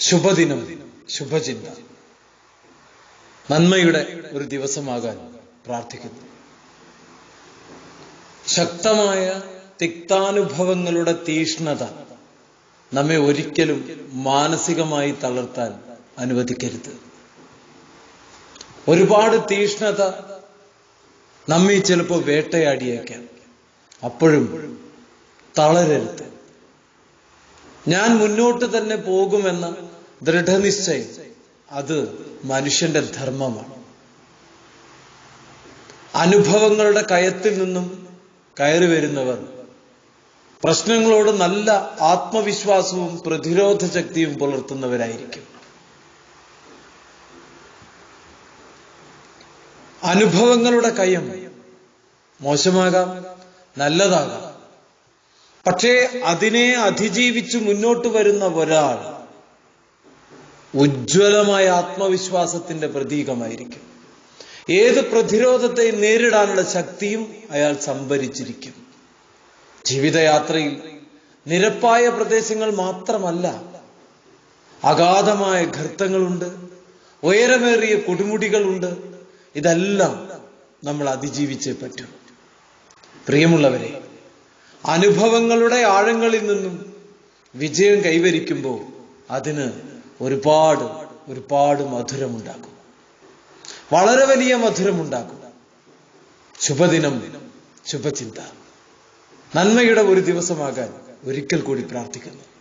ശുഭദിനം ശുഭചിന്ത. നന്മയുടെ ഒരു ദിവസമാകാൻ പ്രാർത്ഥിക്കുന്നു. ശക്തമായ തിക്താനുഭവങ്ങളുടെ തീഷ്ണത നമ്മെ ഒരിക്കലും മാനസികമായി തളർത്താൻ അനുവദിക്കരുത്. ഒരുപാട് തീഷ്ണത നമ്മെ ചിലപ്പോൾ വേട്ടയാടിയേക്കാം. അപ്പോഴും തളരരുത്. ഞാൻ മുന്നോട്ട് തന്നെ പോകുമെന്ന ദൃഢനിശ്ചയം അത് മനുഷ്യന്റെ ധർമ്മമാണ്. അനുഭവങ്ങളുടെ കയത്തിൽ നിന്നും കയറി വരുന്നവർ പ്രശ്നങ്ങളോട് നല്ല ആത്മവിശ്വാസവും പ്രതിരോധ ശക്തിയും പുലർത്തുന്നവരായിരിക്കും. അനുഭവങ്ങളുടെ കയം മോശമാകാം നല്ലതാകാം. പക്ഷേ അതിനെ അതിജീവിച്ച് മുന്നോട്ട് വരുന്ന ഒരാൾ ഉജ്ജ്വലമായ ആത്മവിശ്വാസത്തിന്റെ പ്രതീകമായിരിക്കും. ഏത് പ്രതിരോധത്തെ നേരിടാനുള്ള ശക്തിയും അയാൾ സംഭരിച്ചിരിക്കും. ജീവിതയാത്രയിൽ നിരപ്പായ പ്രദേശങ്ങൾ മാത്രമല്ല അഗാധമായ ഗർത്തങ്ങളുണ്ട് ഉയരമേറിയ കൊടുമുടികളുണ്ട്. ഇതെല്ലാം നമ്മൾ അതിജീവിച്ചേ പറ്റൂ. പ്രിയമുള്ളവരെ അനുഭവങ്ങളുടെ ആഴങ്ങളിൽ നിന്നും വിജയം കൈവരിക്കുമ്പോൾ അതിന് ഒരുപാട് ഒരുപാട് മധുരമുണ്ടാക്കും. വളരെ വലിയ മധുരമുണ്ടാക്കും. ശുഭദിനം ശുഭചിന്ത. നന്മയുടെ ഒരു ദിവസമാകാൻ ഒരിക്കൽ കൂടി പ്രാർത്ഥിക്കുന്നു.